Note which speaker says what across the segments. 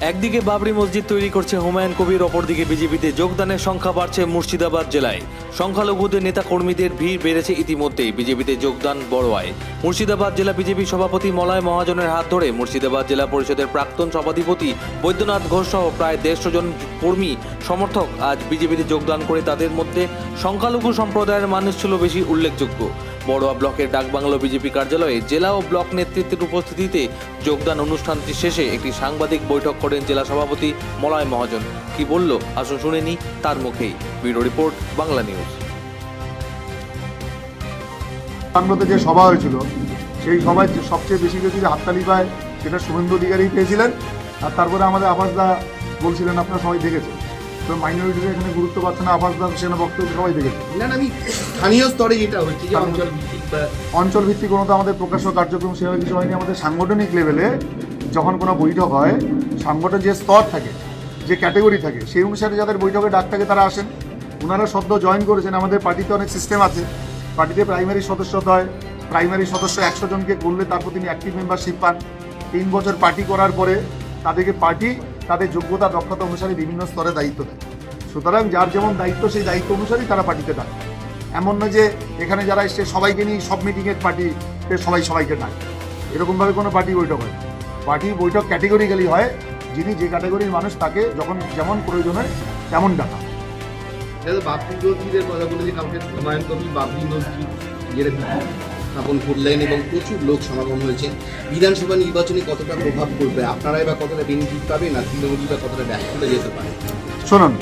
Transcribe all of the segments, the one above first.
Speaker 1: একদিকে বাবরি মসজিদ তৈরি করছে হুমায়ুন কবির, অপরদিকে বিজেপিতে যোগদানের সংখ্যা বাড়ছে মুর্শিদাবাদ জেলায়। সংখ্যালঘুদের নেতা কর্মীদের ভিড় বেড়েছে ইতিমধ্যেই বিজেপিতে যোগদান বড়োয়ায়। মুর্শিদাবাদ জেলা বিজেপি সভাপতি মলয় মহাজনের হাত ধরে মুর্শিদাবাদ জেলা পরিষদের প্রাক্তন সভাধিপতি বৈদ্যনাথ ঘোষ সহ প্রায় দেড়শো জন কর্মী, সমর্থক আজ বিজেপিতে যোগদান করে তাদের মধ্যে সংখ্যালঘু সম্প্রদায়ের মানুষ ছিল বেশি উল্লেখযোগ্য। বড়োয়া ব্লকের ডাকবাংলো বিজেপি কার্যালয়ে জেলা ও ব্লক নেতৃত্বের উপস্থিতিতে যোগদান অনুষ্ঠানটি শেষে একটি সাংবাদিক বৈঠক করেন জেলা সভাপতি মলয় মহাজন। কি বলল? আসুন শুনে নি তার মুখেই। Bureau report, Bangla news.
Speaker 2: বাংলোতে যে সভা হয়েছিল, সেই সভায় সবচেয়ে বেশি যদি হাততালি পায়, সেটা শুভেন্দু অধিকারী পেয়েছিলেন। আর তারপরে আমাদের আবাসদা বলছিলেন, আপনারা সবাই দেখেছেন। মাইনরিটিরা এখানে গুরুত্ব পাচ্ছে না আবাসদা সেখানে বক্তব্য সবাই দেখেছে।
Speaker 3: না না, আমি স্থানীয় স্তরে যেটা হচ্ছে যে অঞ্চল ভিত্তিক বা
Speaker 2: অঞ্চল ভিত্তিক কোনো তো আমাদের প্রকাশ্য কার্যক্রম সেভাবে কিছু হয়নি। আমাদের সাংগঠনিক লেভেলে যখন কোনো বৈঠক হয় সাংগঠন যে স্তর থাকে যে ক্যাটেগরি থাকে সেই অনুসারে যাদের বৈঠকে ডাক থাকে তারা আসেন। ওনারা সদ্য জয়েন করেছেন। আমাদের পার্টিতে অনেক সিস্টেম আছে। পার্টিতে প্রাইমারি সদস্য হয়। প্রাইমারি সদস্য একশো জনকে করলে তারপর তিনি অ্যাক্টিভ মেম্বারশিপ পান। তিন বছর পার্টি করার পরে তাদেরকে পার্টি তাদের যোগ্যতা, দক্ষতা অনুসারে বিভিন্ন স্তরে দায়িত্ব দেয়। সুতরাং যার যেমন দায়িত্ব, সেই দায়িত্ব অনুসারেই তারা পার্টিতে ডাকে এমন নয় যে এখানে যারা এসছে, সবাইকে নিয়ে সব মিটিংয়ের পার্টিতে সবাই সবাইকে ডাকে। এরকমভাবে কোনো পার্টি বৈঠক হয় পার্টি বৈঠক ক্যাটেগরিক্যালি হয়, যিনি যে ক্যাটাগরির মানুষ তাকে যখন যেমন প্রয়োজন হয়, তেমন ডাকা।
Speaker 3: বাবরি মসজিদের কথা বলে যে হুমায়ুন বাবরি মসজিদ যেটা স্থাপন করলেন এবং প্রচুর লোক সমাগম হয়েছে বিধানসভা নির্বাচনে কতটা প্রভাব পড়বে? আপনারাই বা কতটা বেনিফিট পাবেন আর তৃণমূল বা কতটা ব্যাক করে যেতে পারে?
Speaker 2: শুনুন,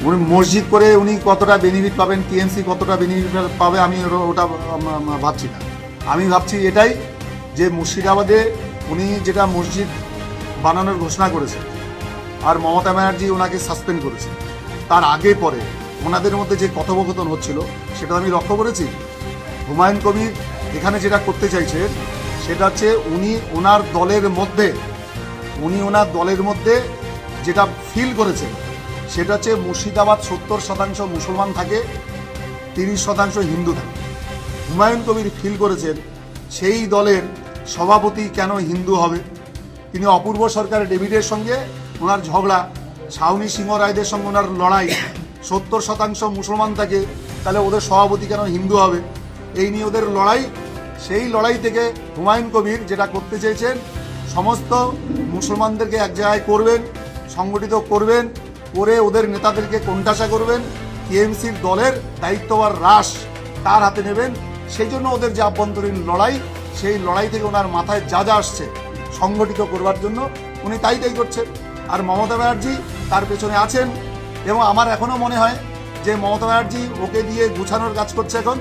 Speaker 2: উনি মসজিদ করে উনি কতটা বেনিফিট পাবেন টিএমসি কতটা বেনিফিট পাবে, আমি ওটা- ভাবছি না। আমি ভাবছি এটাই যে মুর্শিদাবাদে উনি যেটা মসজিদ বানানোর ঘোষণা করেছে আর মমতা ব্যানার্জি ওনাকে সাসপেন্ড করেছে তার আগে পরে ওনাদের মধ্যে যে কথোপকথন হচ্ছিল, সেটা আমি লক্ষ্য করেছি। হুমায়ুন কবির এখানে যেটা করতে চাইছে, সেটা হচ্ছে উনি ওনার দলের মধ্যে, উনি ওনার দলের মধ্যে যেটা ফিল করেছেন, সেটা হচ্ছে মুর্শিদাবাদ সত্তর শতাংশ মুসলমান থাকে, তিরিশ শতাংশ হিন্দু থাকে। হুমায়ুন কবির ফিল করেছেন, সেই দলের সভাপতি কেন হিন্দু হবে? তিনি অপূর্ব সরকার ডেভিডের সঙ্গে ওনার ঝগড়া শাউনি সিংহ রায়দের সঙ্গে ওনার লড়াই, সত্তর শতাংশ মুসলমান থাকে, তাহলে ওদের সভাপতি কেন হিন্দু হবে? এই নিয়ে ওদের লড়াই, সেই লড়াই থেকে হুমায়ুন কবির যেটা করতে চেয়েছেন, সমস্ত মুসলমানদেরকে এক জায়গায় করবেন, সংগঠিত করবেন, করে ওদের নেতাদেরকে কোণঠাসা করবেন, টিএমসির দলের দায়িত্ববার হ্রাস তার হাতে নেবেন। সেই জন্য ওদের যে আভ্যন্তরীণ লড়াই, সেই লড়াই থেকে ওনার মাথায় যা যা আসছে সংগঠিত করবার জন্য উনি তাই তাই করছেন। আর মমতা ব্যানার্জি তার পেছনে আছেন এবং আমার এখনও মনে হয় যে মমতা ব্যানার্জি ওকে দিয়ে গুছানোর কাজ করছে এখন।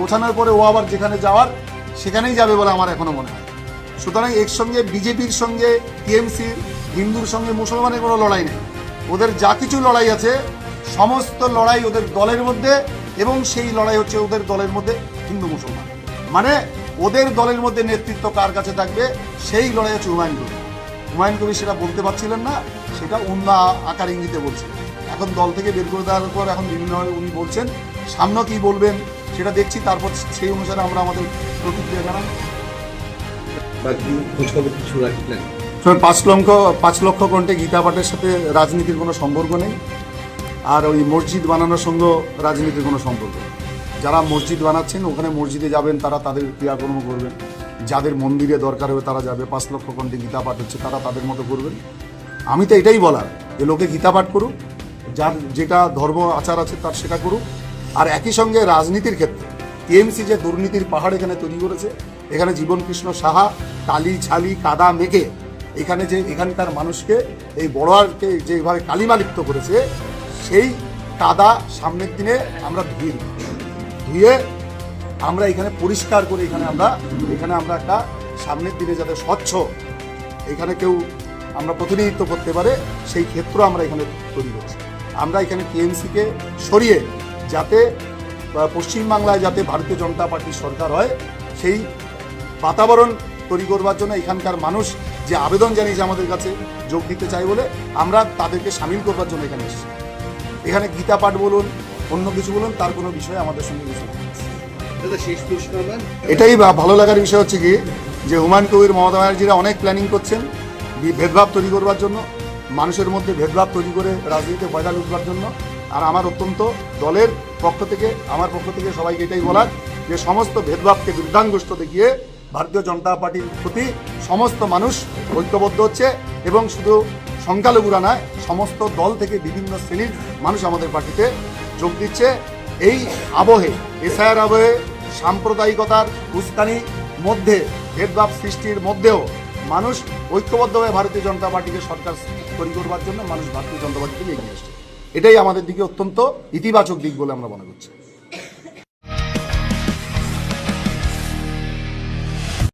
Speaker 2: গোছানোর পরে ও আবার যেখানে যাওয়ার, সেখানেই যাবে বলে আমার এখনও মনে হয়। সুতরাং এর সঙ্গে বিজেপির সঙ্গে টিএমসির হিন্দুর সঙ্গে মুসলমানের কোনো লড়াই নেই। ওদের যা কিছু লড়াই আছে, সমস্ত লড়াই ওদের দলের মধ্যে এবং সেই লড়াই হচ্ছে ওদের দলের মধ্যে হিন্দু মুসলমান। মানে ওদের দলের মধ্যে নেতৃত্ব কার কাছে থাকবে, সেই লড়াই হচ্ছে হুমায়ুন কবির হুমায়ুন কবির সেটা বলতে পারছিলেন না, সেটা অন্য আকার ইঙ্গিতে বলছিলেন এখন দল থেকে বের করে দেওয়ার পর এখন বিভিন্নভাবে উনি বলছেন সামনে কি বলবেন? সেটা দেখছি তারপর সেই অনুসারে আমরা আমাদের প্রতিক্রিয়া
Speaker 3: জানাই খোঁজখবর কিছু
Speaker 2: পাঁচ লক্ষ পাঁচ লক্ষ কণ্ঠে গীতা পাঠের সাথে রাজনীতির কোনো সম্পর্ক নেই আর ওই মসজিদ বানানোর সঙ্গে রাজনীতির কোনো সম্পর্ক নেই। যারা মসজিদ বানাচ্ছেন ওখানে মসজিদে যাবেন তারা তাদের ক্রিয়াকর্ম করবেন। যাদের মন্দিরে দরকার হবে তারা যাবে। পাঁচ লক্ষ কণ্ঠে গীতা পাঠ হচ্ছে তারা তাদের মতো করবেন। আমি তো এটাই বলার যে লোকে গীতা পাঠ করুক যার যেটা ধর্ম আচার আছে তার সেটা করুক আর একই সঙ্গে রাজনীতির ক্ষেত্রে, টিএমসি যে দুর্নীতির পাহাড় এখানে তৈরি করেছে, এখানে জীবন কৃষ্ণ সাহা, কালি ছালি, কাদা মেঘে এখানে যে এখানকার মানুষকে, এই বড়োয়ারকে যেভাবে কালিমালিপ্ত করেছে, সেই কাদা সামনের দিনে আমরা ধুয়ে দিই। ধুয়ে আমরা এখানে পরিষ্কার করে এখানে আমরা এখানে আমরা একটা সামনের দিনে যাতে স্বচ্ছ, এখানে কেউ আমরা প্রতিনিধিত্ব করতে পারে, সেই ক্ষেত্র আমরা এখানে তৈরি করছি আমরা এখানে টিএমসিকে সরিয়ে যাতে পশ্চিমবাংলায় যাতে ভারতীয় জনতা পার্টির সরকার হয় সেই বাতাবরণ তৈরি করবার জন্য এখানকার মানুষ যে আবেদন জানিয়েছে আমাদের কাছে যোগ দিতে চাই বলে আমরা তাদেরকে সামিল করবার জন্য এখানে এসেছি। এখানে গীতা পাঠ বলুন অন্য কিছু বলুন তার কোনো বিষয়ে আমাদের সঙ্গে কিছু এটাই ভালো লাগার বিষয় হচ্ছে কি যে হুমায়ুন কবির মমতা ব্যানার্জিরা অনেক প্ল্যানিং করছেন ভেদভাব তৈরি করবার জন্য মানুষের মধ্যে ভেদভাব তৈরি করে রাজনীতিতে ফয়দা লুটবার জন্য। আর আমার অত্যন্ত দলের পক্ষ থেকে, আমার পক্ষ থেকে সবাইকে এটাই বলার যে সমস্ত ভেদভাবকে দুর্দাঙ্গস্ত দেখিয়ে ভারতীয় জনতা পার্টির প্রতি সমস্ত মানুষ ঐক্যবদ্ধ হচ্ছে এবং শুধু সংখ্যালঘুরা নয় সমস্ত দল থেকে বিভিন্ন শ্রেণির মানুষ আমাদের পার্টিতে যোগ দিচ্ছে। এই আবহে, এসআইআর আবহে সাম্প্রদায়িকতার উস্কানি মধ্যে, ভেদভাব সৃষ্টির মধ্যেও মানুষ ঐক্যবদ্ধভাবে ভারতীয় জনতা পার্টিকে সরকার তৈরি করবার জন্য মানুষ ভারতীয় জনতা পার্টিকে এগিয়ে আসছে। এটাই আমাদের দিকে অত্যন্ত ইতিবাচক দিক বলে আমরা মনে করছি।